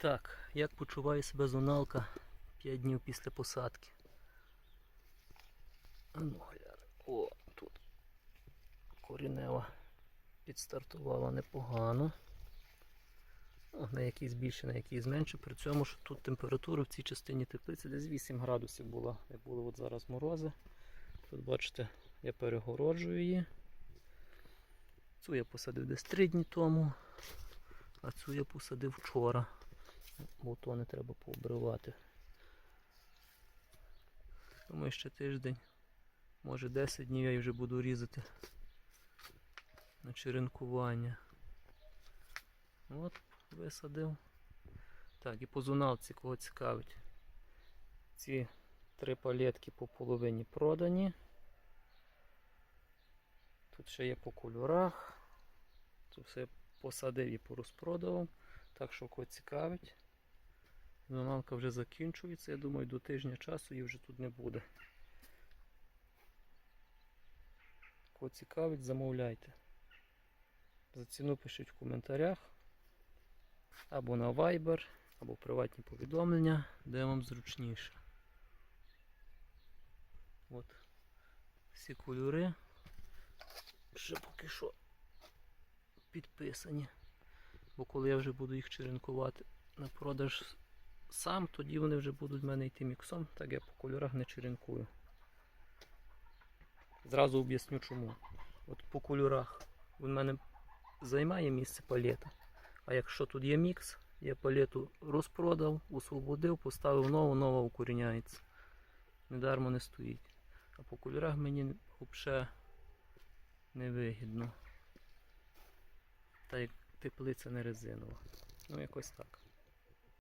Так, як почуває себе зоналка 5 днів після посадки? А ну. О, тут корінева підстартувала непогано. Ну, на якийсь більше, на якийсь менше. При цьому, що тут температура в цій частині теплиці десь 8 градусів була. Як були от зараз морози. Тут бачите, я перегороджую її. Цю я посадив десь 3 дні тому, а цю я посадив вчора. Бо то не треба пообривати. Думаю, ще тиждень, може 10 днів я вже буду різати на черенкування. От, висадив. Так, і по зоналці, кого цікавить. Ці три палетки по половині продані. Тут ще є по кольорах. Тут все посадив і порозпродавав. Так що кого цікавить. Зоналка вже закінчується. Я думаю, до тижня часу її вже тут не буде. Кого цікавить, замовляйте. За ціну пишіть в коментарях. Або на Viber, або приватні повідомлення, де вам зручніше. От. Всі кольори. Ще поки що підписані. Бо коли я вже буду їх черенкувати на продаж сам, тоді вони вже будуть в мене йти міксом, так я по кольорах не черенкую. Зразу об'ясню чому. От по кольорах в мене займає місце палета. А якщо тут є мікс, я палету розпродав, освободив, поставив нову, нова укоріняється. Недармо не стоїть. А по кольорах мені взагалі невигідно. Та як теплиця не резинова. Ну якось так.